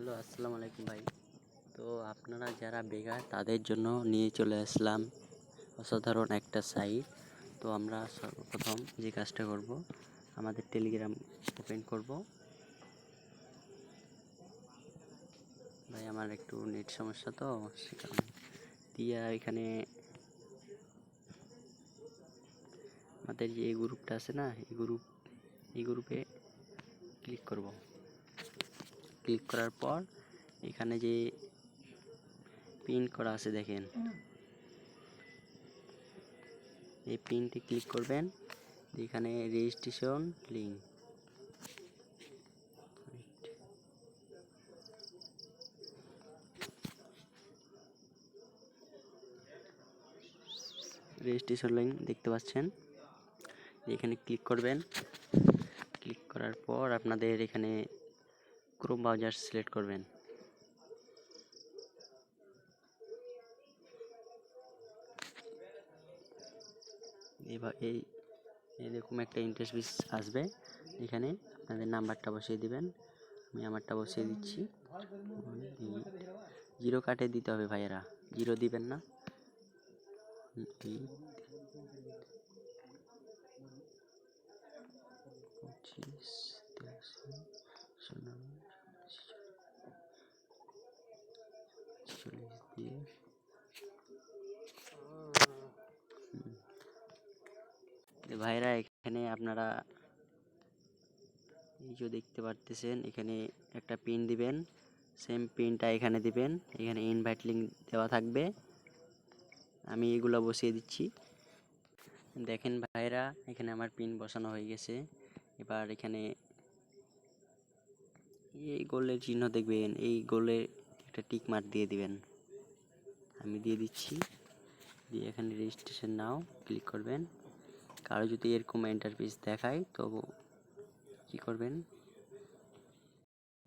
Hello, আসসালামু আলাইকুম ভাই। তো আপনারা যারা বেকার, তাদের জন্য নিয়ে চলে আসলাম অসাধারণ একটা সাইট। তো আমরা সর্বপ্রথম যে কাজটা করব, আমাদের টেলিগ্রাম ওপেন করব। ভাই, আমার একটু নেট সমস্যা তো, সে কারণে। দিয়ে এখানে আমাদের যে গ্রুপটা আছে না, এই গ্রুপ এই গ্রুপে ক্লিক করব। ক্লিক করার পর, এখানে যে পিন করা আছে দেখেন। এই পিনটি ক্লিক করবেন এখানে রেজিস্ট্রেশন লিঙ্ক রেজিস্ট্রেশন লিঙ্ক দেখতে পাচ্ছেন? এখানে ক্লিক করবেন। ক্লিক করার পর আপনাদের এখানে ক্রোম ব্রাউজার সিলেক্ট করবেন। এবার এই, এরকম একটা ইন্টারেস্ট ইন্টারফেস আসবে। এখানে আপনাদের নাম্বারটা বসিয়ে দিবেন। আমি আমারটা বসিয়ে দিচ্ছি। জিরো কাটে দিতে হবে ভাইয়েরা। জিরো দিবেন না। চল্লিশ দিয়ে ভাইরা, এখানে আপনারা যে দেখতে পারতেছেন, এখানে একটা পিন দিবেন। সেম পিনটা এখানে দিবেন। এখানে ইনভাইট লিঙ্ক দেওয়া থাকবে। আমি এগুলো বসিয়ে দিচ্ছি। দেখেন ভাইরা, এখানে আমার পিন বসানো হয়ে গেছে। এবার এখানে এই গোলের চিহ্ন দেখবেন। এই গোলে একটা টিক মার্ক দিয়ে দিবেন। আমি দিয়ে দিচ্ছি। দিয়ে এখানে রেজিস্ট্রেশন নাও ক্লিক করবেন। কারও যদি এরকম ইন্টারফেস দেখায় তো কি করবেন?